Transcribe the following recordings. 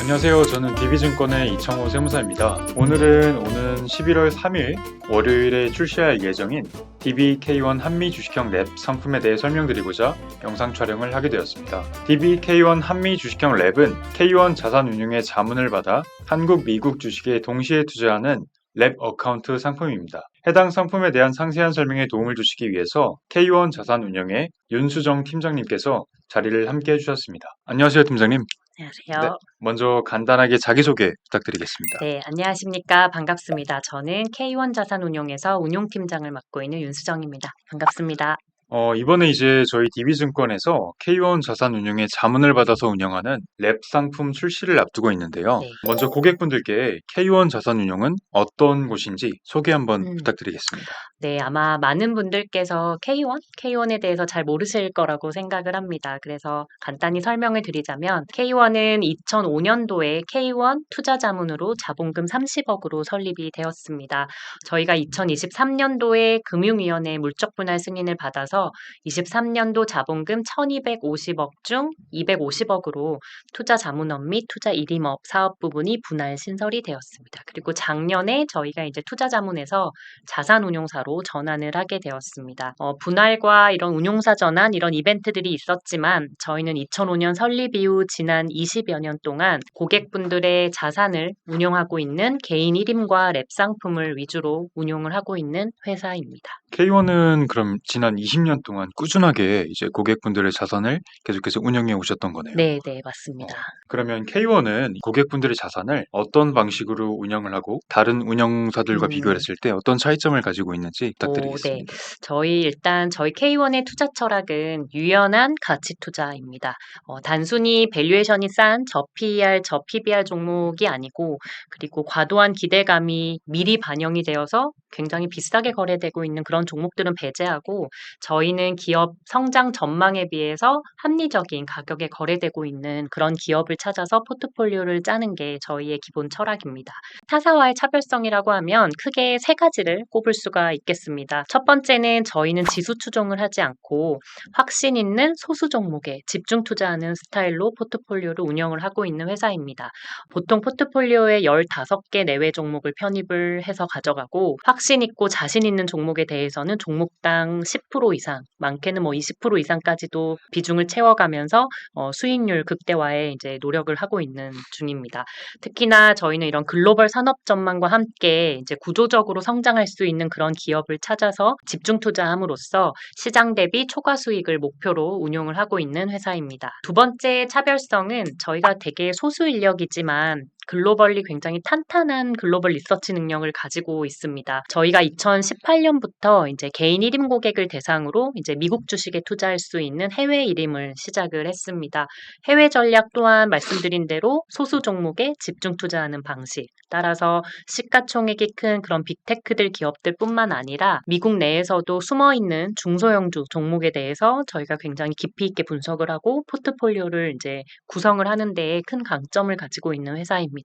안녕하세요. 저는 DB증권의 이청호 세무사입니다. 오늘은 오는 11월 3일 월요일에 출시할 예정인 DBK1 한미 주식형 랩 상품에 대해 설명드리고자 영상 촬영을 하게 되었습니다. DBK1 한미 주식형 랩은 K1 자산운용의 자문을 받아 한국, 미국 주식에 동시에 투자하는 랩 어카운트 상품입니다. 해당 상품에 대한 상세한 설명에 도움을 주시기 위해서 K1 자산운용의 윤수정 팀장님께서 자리를 함께 해주셨습니다. 안녕하세요, 팀장님. 안녕하세요. 먼저 간단하게 자기소개 부탁드리겠습니다. 네. 안녕하십니까. 반갑습니다. 저는 K1 자산운용에서 운용팀장을 맡고 있는 윤수정입니다. 반갑습니다. 어, 이번에 이제 저희 DB증권에서 K1 자산운용의 자문을 받아서 운영하는 랩 상품 출시를 앞두고 있는데요. 네. 먼저 고객분들께 K1 자산운용은 어떤 곳인지 소개 한번 음. 부탁드리겠습니다. 네, 아마 많은 분들께서 K1, K1에 대해서 잘 모르실 거라고 생각을 합니다. 그래서 간단히 설명을 드리자면 K1은 2005년도에 K1 투자 자문으로 자본금 30억으로 설립이 되었습니다. 저희가 2023년도에 금융위원회 물적 분할 승인을 받아서 23년도 자본금 1250억 중 250억으로 투자 자문업 및 투자 일임업 사업 부분이 분할 신설이 되었습니다. 그리고 작년에 저희가 이제 투자 자문에서 자산 운용사로 전환을 하게 되었습니다. 어, 분할과 이런 운용사 전환 이런 이벤트들이 있었지만 저희는 2005년 설립 이후 지난 20여 년 동안 고객분들의 자산을 운용하고 있는 개인 1임과 랩 상품을 위주로 운용을 하고 있는 회사입니다. K1은 그럼 지난 20년 동안 꾸준하게 이제 고객분들의 자산을 계속해서 운영해 오셨던 거네요. 네, 네, 맞습니다. 그러면 K1은 고객분들의 자산을 어떤 방식으로 운영을 하고 다른 운영사들과 음. 비교했을 때 어떤 차이점을 가지고 있는지 부탁드리겠습니다. 저희 일단 저희 K1의 투자 철학은 유연한 가치 투자입니다. 어, 단순히 밸류에이션이 싼 저PER, 저PBR 종목이 아니고 그리고 과도한 기대감이 미리 반영이 되어서 굉장히 비싸게 거래되고 있는 그런 종목들은 배제하고 저희 는 기업 성장 전망에 비해서 합리적인 가격에 거래되고 있는 그런 기업을 찾아서 포트폴리오를 짜는 게 저희의 기본 철학입니다. 타사와의 차별성이라고 하면 크게 세 가지를 꼽을 수가 있겠습니다. 첫 번째는 저희는 지수 추종을 하지 않고 확신 있는 소수 종목에 집중 투자하는 스타일로 포트폴리오를 운영을 하고 있는 회사입니다. 보통 포트폴리오에 15개 내외 종목을 편입을 해서 가져가고 확신 있고 자신 있는 종목에 대해서는 종목당 10% 이상, 많게는 뭐 20% 이상까지도 비중을 채워가면서 어, 수익률 극대화에 이제 노력을 하고 있는 중입니다. 특히나 저희는 이런 글로벌 산업 전망과 함께 이제 구조적으로 성장할 수 있는 그런 기업을 찾아서 집중 투자함으로써 시장 대비 초과 수익을 목표로 운용을 하고 있는 회사입니다. 두 번째 차별성은 저희가 되게 소수 인력이지만 글로벌리 굉장히 탄탄한 글로벌 리서치 능력을 가지고 있습니다. 저희가 2018년부터 이제 개인 1임 고객을 대상으로 이제 미국 주식에 투자할 수 있는 해외 1임을 시작을 했습니다. 해외 전략 또한 말씀드린 대로 소수 종목에 집중 투자하는 방식. 따라서 시가총액이 큰 그런 빅테크들 기업들뿐만 아니라 미국 내에서도 숨어 있는 중소형주 종목에 대해서 저희가 굉장히 깊이 있게 분석을 하고 포트폴리오를 이제 구성을 하는 데에 큰 강점을 가지고 있는 회사입니다.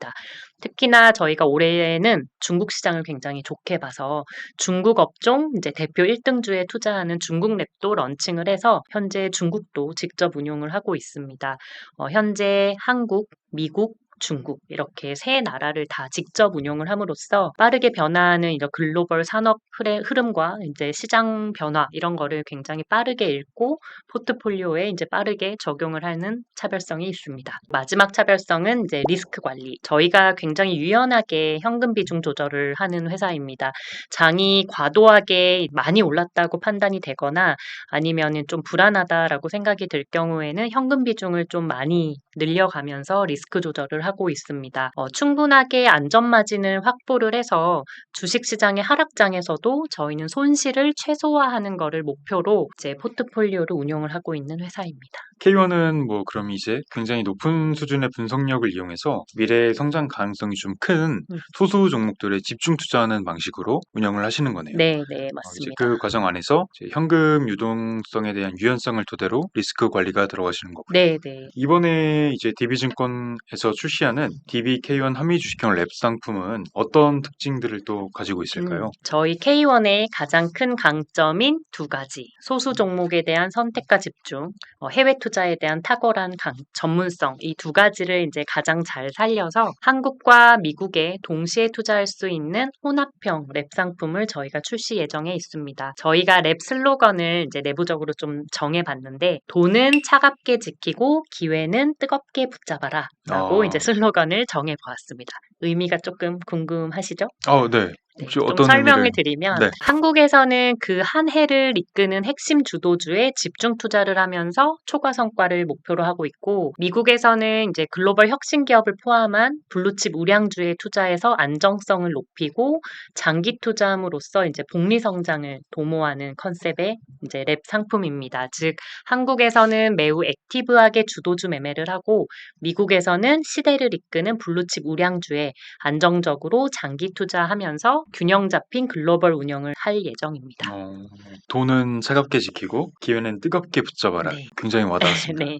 특히나 저희가 올해에는 중국 시장을 굉장히 좋게 봐서 중국 업종 이제 대표 1등주에 투자하는 중국 랩도 런칭을 해서 현재 중국도 직접 운용을 하고 있습니다. 어, 현재 한국, 미국, 중국 이렇게 세 나라를 다 직접 운용을 함으로써 빠르게 변화하는 이런 글로벌 산업 흐름과 이제 시장 변화 이런 거를 굉장히 빠르게 읽고 포트폴리오에 이제 빠르게 적용을 하는 차별성이 있습니다. 마지막 차별성은 이제 리스크 관리. 저희가 굉장히 유연하게 현금 비중 조절을 하는 회사입니다. 장이 과도하게 많이 올랐다고 판단이 되거나 아니면은 좀 불안하다라고 생각이 들 경우에는 현금 비중을 좀 많이 늘려가면서 리스크 조절을 하고 있습니다. 어, 충분하게 안전 마진을 확보를 해서 주식 시장의 하락장에서도 저희는 손실을 최소화하는 것을 목표로 이제 포트폴리오를 운영을 하고 있는 회사입니다. K1은 뭐 그럼 이제 굉장히 높은 수준의 분석력을 이용해서 미래의 성장 가능성이 좀큰 음. 소수 종목들에 집중 투자하는 방식으로 운영을 하시는 거네요. 네, 네, 어, 맞습니다. 그 과정 안에서 현금 유동성에 대한 유연성을 토대로 리스크 관리가 들어가시는 거고요. 네, 네. 이번에 이제 DB증권에서 출시하는 DBK1 한미 주식형 랩 상품은 어떤 특징들을 또 가지고 있을까요? 음, 저희 K1의 가장 큰 강점인 두 가지. 소수 종목에 대한 선택과 집중, 어, 해외 투자에 대한 탁월한 강, 전문성 이 두 가지를 이제 가장 잘 살려서 한국과 미국에 동시에 투자할 수 있는 혼합형 랩 상품을 저희가 출시 예정에 있습니다. 저희가 랩 슬로건을 이제 내부적으로 좀 정해봤는데 돈은 차갑게 지키고 기회는 뜨겁게 붙잡아라 라고 아. 이제 슬로건을 정해보았습니다. 의미가 조금 궁금하시죠? 어, 네. 네, 혹시 좀 어떤 설명을 의미를- 드리면 네. 한국에서는 그 한 해를 이끄는 핵심 주도주에 집중 투자를 하면서 초과 성과를 목표로 하고 있고 미국에서는 이제 글로벌 혁신 기업을 포함한 블루칩 우량주에 투자해서 안정성을 높이고 장기 투자함으로써 이제 복리 성장을 도모하는 컨셉의 이제 랩 상품입니다. 즉 한국에서는 매우 액티브하게 주도주 매매를 하고 미국에서는 시대를 이끄는 블루칩 우량주에 안정적으로 장기 투자하면서 균형 잡힌 글로벌 운영을 할 예정입니다. 어, 돈은 차갑게 지키고 기회는 뜨겁게 붙잡아라. 네. 굉장히 와닿았습니다. 네.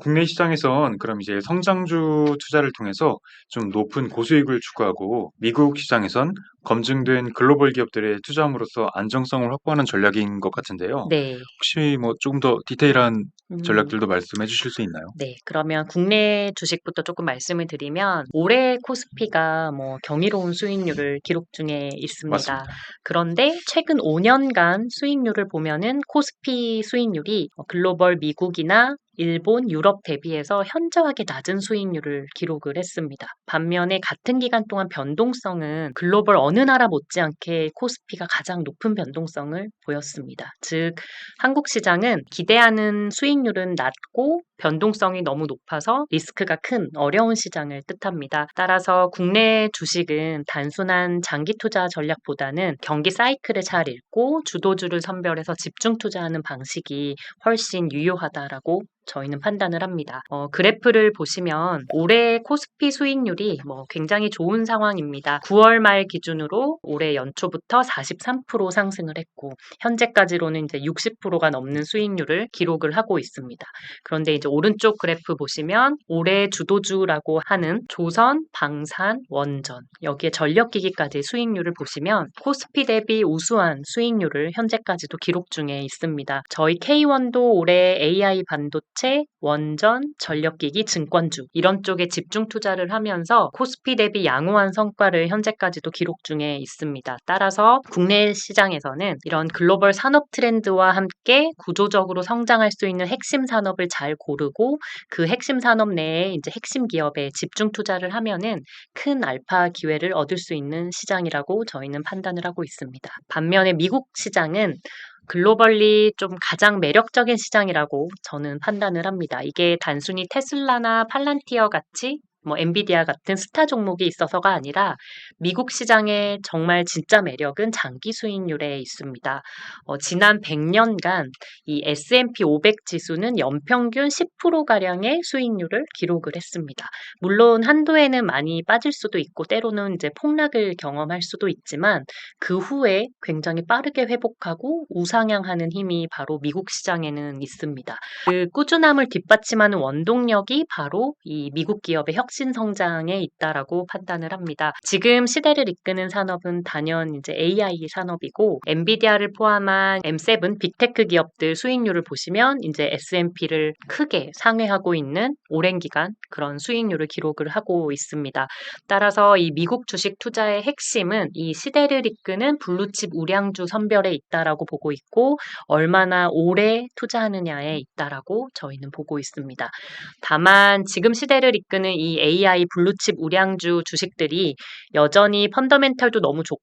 국내 시장에선 그럼 이제 성장주 투자를 통해서 좀 높은 고수익을 추구하고 미국 시장에선 검증된 글로벌 기업들의 투자함으로써 안정성을 확보하는 전략인 것 같은데요. 네. 혹시 뭐 조금 더 디테일한 음, 전략들도 말씀해 주실 수 있나요? 네, 그러면 국내 주식부터 조금 말씀을 드리면 올해 코스피가 뭐 경이로운 수익률을 기록 중에 있습니다. 맞습니다. 그런데 최근 5년간 수익률을 보면은 코스피 수익률이 어, 글로벌 미국이나 일본, 유럽 대비해서 현저하게 낮은 수익률을 기록을 했습니다. 반면에 같은 기간 동안 변동성은 글로벌 어느 나라 못지않게 코스피가 가장 높은 변동성을 보였습니다. 즉, 한국 시장은 기대하는 수익률은 낮고 변동성이 너무 높아서 리스크가 큰 어려운 시장을 뜻합니다. 따라서 국내 주식은 단순한 장기 투자 전략보다는 경기 사이클을 잘 읽고 주도주를 선별해서 집중 투자하는 방식이 훨씬 유효하다라고 저희는 판단을 합니다. 어, 그래프를 보시면 올해 코스피 수익률이 뭐 굉장히 좋은 상황입니다. 9월 말 기준으로 올해 연초부터 43% 상승을 했고 현재까지로는 이제 60%가 넘는 수익률을 기록을 하고 있습니다. 그런데 이제 오른쪽 그래프 보시면 올해 주도주라고 하는 조선, 방산, 원전 여기에 전력기기까지 수익률을 보시면 코스피 대비 우수한 수익률을 현재까지도 기록 중에 있습니다. 저희 K1도 올해 AI 반도체, 원전, 전력기기, 증권주 이런 쪽에 집중 투자를 하면서 코스피 대비 양호한 성과를 현재까지도 기록 중에 있습니다. 따라서 국내 시장에서는 이런 글로벌 산업 트렌드와 함께 구조적으로 성장할 수 있는 핵심 산업을 잘 고르고 그 핵심 산업 내에 이제 핵심 기업에 집중 투자를 하면은 큰 알파 기회를 얻을 수 있는 시장이라고 저희는 판단을 하고 있습니다. 반면에 미국 시장은 글로벌리 좀 가장 매력적인 시장이라고 저는 판단을 합니다. 이게 단순히 테슬라나 팔란티어 같이 뭐 엔비디아 같은 스타 종목이 있어서가 아니라 미국 시장의 정말 진짜 매력은 장기 수익률에 있습니다. 어, 지난 100년간 이 S&P 500 지수는 연평균 10%가량의 수익률을 기록을 했습니다. 물론 한도에는 많이 빠질 수도 있고 때로는 이제 폭락을 경험할 수도 있지만 그 후에 굉장히 빠르게 회복하고 우상향하는 힘이 바로 미국 시장에는 있습니다. 그 꾸준함을 뒷받침하는 원동력이 바로 이 미국 기업의 혁신 성장에 있다라고 판단을 합니다. 지금 시대를 이끄는 산업은 단연 이제 AI 산업이고 엔비디아를 포함한 M7 빅테크 기업들 수익률을 보시면 이제 S&P를 크게 상회하고 있는 오랜 기간 그런 수익률을 기록을 하고 있습니다. 따라서 이 미국 주식 투자의 핵심은 이 시대를 이끄는 블루칩 우량주 선별에 있다라고 보고 있고 얼마나 오래 투자하느냐에 있다라고 저희는 보고 있습니다. 다만 지금 시대를 이끄는 이 AI 블루칩 우량주 주식들이 여전히 펀더멘털도 너무 좋고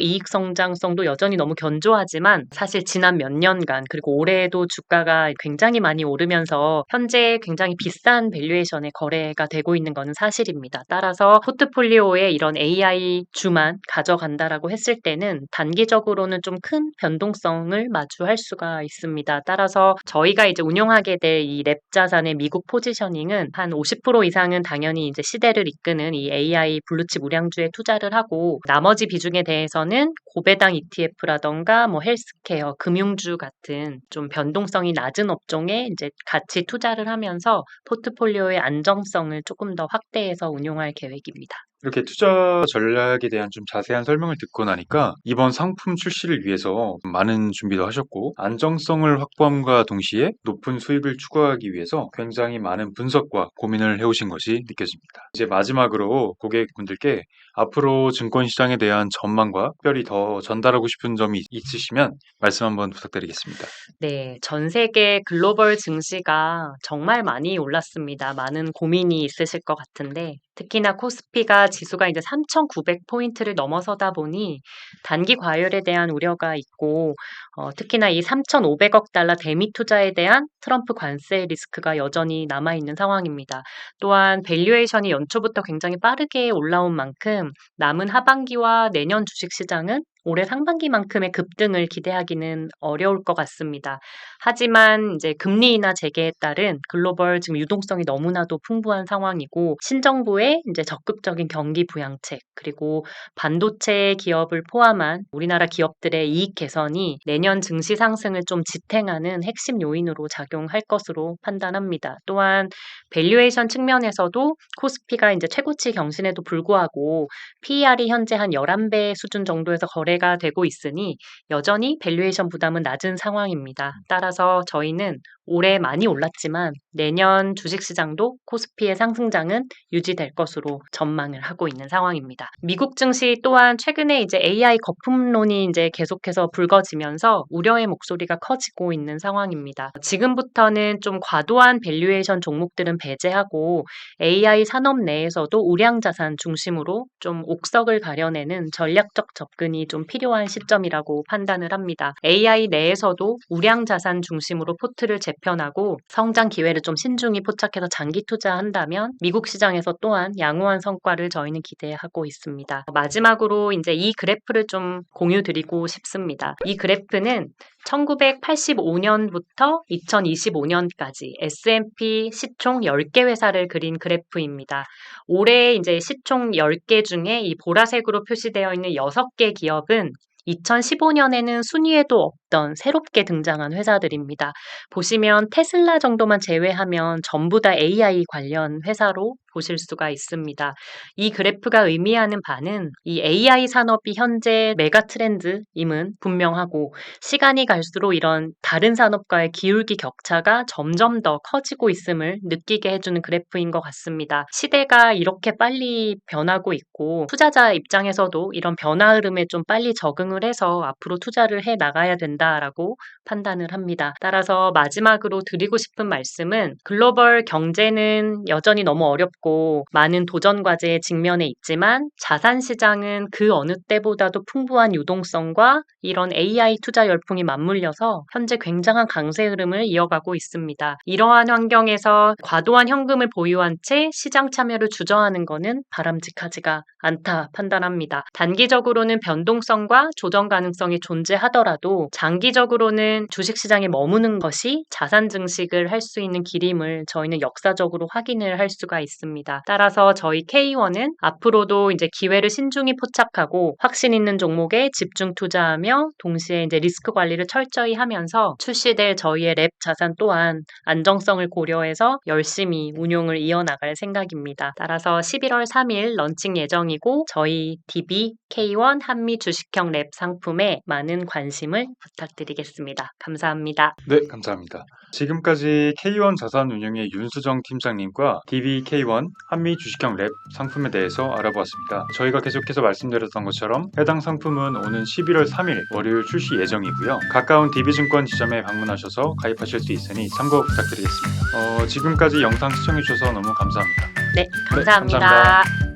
이익 성장성도 여전히 너무 견조하지만 사실 지난 몇 년간 그리고 올해에도 주가가 굉장히 많이 오르면서 현재 굉장히 비싼 밸류에이션에 거래가 되고 있는 것은 사실입니다. 따라서 포트폴리오에 이런 AI 주만 가져간다라고 했을 때는 단기적으로는 좀 큰 변동성을 마주할 수가 있습니다. 따라서 저희가 이제 운용하게 될 이 랩 자산의 미국 포지셔닝은 한 50% 이상은 당연히 이제 시대를 이끄는 이 AI 블루칩 우량주에 투자를 하고 나머지 비중에 대해서는 고배당 ETF라던가 뭐 헬스케어, 금융주 같은 좀 변동성이 낮은 업종에 이제 같이 투자를 하면서 포트폴리오의 안정성을 조금 더 확대해서 운용할 계획입니다. 이렇게 투자 전략에 대한 좀 자세한 설명을 듣고 나니까 이번 상품 출시를 위해서 많은 준비도 하셨고 안정성을 확보함과 동시에 높은 수익을 추구하기 위해서 굉장히 많은 분석과 고민을 해오신 것이 느껴집니다. 이제 마지막으로 고객분들께 앞으로 증권시장에 대한 전망과 특별히 더 전달하고 싶은 점이 있으시면 말씀 한번 부탁드리겠습니다. 네, 전 세계 글로벌 증시가 정말 많이 올랐습니다. 많은 고민이 있으실 것 같은데, 특히나 코스피가 지수가 이제 3,900포인트를 넘어서다 보니 단기 과열에 대한 우려가 있고, 어, 특히나 이 3,500억 달러 대미 투자에 대한 트럼프 관세 리스크가 여전히 남아 있는 상황입니다. 또한 밸류에이션이 연초부터 굉장히 빠르게 올라온 만큼 남은 하반기와 내년 주식 시장은 올해 상반기만큼의 급등을 기대하기는 어려울 것 같습니다. 하지만 이제 금리 인하 재개에 따른 글로벌 지금 유동성이 너무나도 풍부한 상황이고 신정부의 이제 적극적인 경기 부양책 그리고 반도체 기업을 포함한 우리나라 기업들의 이익 개선이 내년 증시 상승을 좀 지탱하는 핵심 요인으로 작용할 것으로 판단합니다. 또한 밸류에이션 측면에서도 코스피가 이제 최고치 경신에도 불구하고 PER이 현재 한 11배 수준 정도에서 거래 가 되고 있으니 여전히 밸류에이션 부담은 낮은 상황입니다. 따라서 저희는 올해 많이 올랐지만 내년 주식시장도 코스피의 상승장은 유지될 것으로 전망을 하고 있는 상황입니다. 미국 증시 또한 최근에 이제 AI 거품론이 이제 계속해서 불거지면서 우려의 목소리가 커지고 있는 상황입니다. 지금부터는 좀 과도한 밸류에이션 종목들은 배제하고 AI 산업 내에서도 우량 자산 중심으로 좀 옥석을 가려내는 전략적 접근이 좀 필요한 시점이라고 판단을 합니다. AI 내에서도 우량 자산 중심으로 포트를 재편하고 성장 기회를 좀 신중히 포착해서 장기 투자한다면 미국 시장에서 또한 양호한 성과를 저희는 기대하고 있습니다. 마지막으로 이제 이 그래프를 좀 공유 드리고 싶습니다. 이 그래프는 1985년부터 2025년까지 S&P 시총 10개 회사를 그린 그래프입니다. 올해 이제 시총 10개 중에 이 보라색으로 표시되어 있는 6개 기업은 2015년에는 순위에도 없던 새롭게 등장한 회사들입니다. 보시면 테슬라 정도만 제외하면 전부 다 AI 관련 회사로 보실 수가 있습니다. 이 그래프가 의미하는 바는 이 AI 산업이 현재 메가 트렌드임은 분명하고 시간이 갈수록 이런 다른 산업과의 기울기 격차가 점점 더 커지고 있음을 느끼게 해주는 그래프인 것 같습니다. 시대가 이렇게 빨리 변하고 있고 투자자 입장에서도 이런 변화 흐름에 좀 빨리 적응을 해서 앞으로 투자를 해 나가야 된다 라고 판단을 합니다. 따라서 마지막으로 드리고 싶은 말씀은 글로벌 경제는 여전히 너무 어렵고 많은 도전 과제에 직면해 있지만 자산 시장은 그 어느 때보다도 풍부한 유동성과 이런 AI 투자 열풍이 맞물려서 현재 굉장한 강세 흐름을 이어가고 있습니다. 이러한 환경에서 과도한 현금을 보유한 채 시장 참여를 주저하는 것은 바람직하지가 않다 판단합니다. 단기적으로는 변동성과 조정 가능성이 존재하더라도 장 기적으로는 주식시장에 머무는 것이 자산 증식을 할 수 있는 길임을 저희는 역사적으로 확인을 할 수가 있습니다. 따라서 저희 K1은 앞으로도 이제 기회를 신중히 포착하고 확신 있는 종목에 집중 투자하며 동시에 이제 리스크 관리를 철저히 하면서 출시될 저희의 랩 자산 또한 안정성을 고려해서 열심히 운용을 이어나갈 생각입니다. 따라서 11월 3일 런칭 예정이고 저희 DB K1 한미 주식형 랩 상품에 많은 관심을 부탁드 리겠습니다. 감사합니다. 네, 감사합니다. 지금까지 K1 자산운용의 윤수정 팀장님과 DBK1 한미 주식형 랩 상품에 대해서 알아보았습니다. 저희가 계속해서 말씀드렸던 것처럼 해당 상품은 오는 11월 3일 월요일 출시 예정이고요. 가까운 DB증권 지점에 방문하셔서 가입하실 수 있으니 참고 부탁드리겠습니다. 어, 지금까지 영상 시청해주셔서 너무 감사합니다. 네, 감사합니다. 감사합니다.